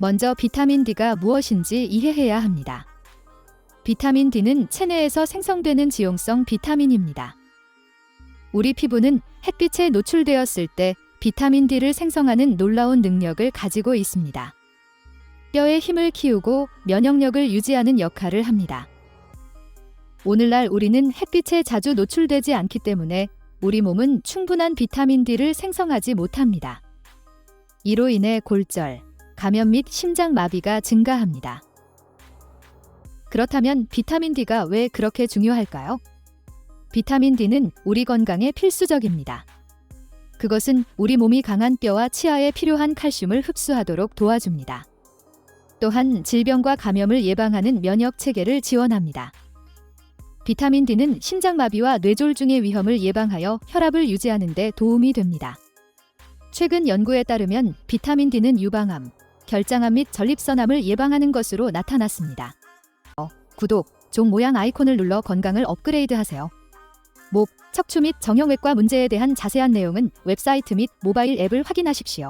먼저 비타민 D가 무엇인지 이해해야 합니다. 비타민 D는 체내에서 생성되는 지용성 비타민입니다. 우리 피부는 햇빛에 노출되었을 때 비타민 D를 생성하는 놀라운 능력을 가지고 있습니다. 뼈의 힘을 키우고 면역력을 유지하는 역할을 합니다. 오늘날 우리는 햇빛에 자주 노출되지 않기 때문에 우리 몸은 충분한 비타민 D를 생성하지 못합니다. 이로 인해 골절, 감염 및 심장 마비가 증가합니다. 그렇다면 비타민 D가 왜 그렇게 중요할까요? 비타민 D는 우리 건강에 필수적입니다. 그것은 우리 몸이 강한 뼈와 치아에 필요한 칼슘을 흡수하도록 도와줍니다. 또한 질병과 감염을 예방하는 면역 체계를 지원합니다. 비타민 D는 심장마비와 뇌졸중의 위험을 예방하여 혈압을 유지하는 데 도움이 됩니다. 최근 연구에 따르면 비타민 D는 유방암, 결장암 및 전립선암을 예방하는 것으로 나타났습니다. 어, 구독, 종 모양 아이콘을 눌러 건강을 업그레이드하세요. 목, 척추 및 정형외과 문제에 대한 자세한 내용은 웹사이트 및 모바일 앱을 확인하십시오.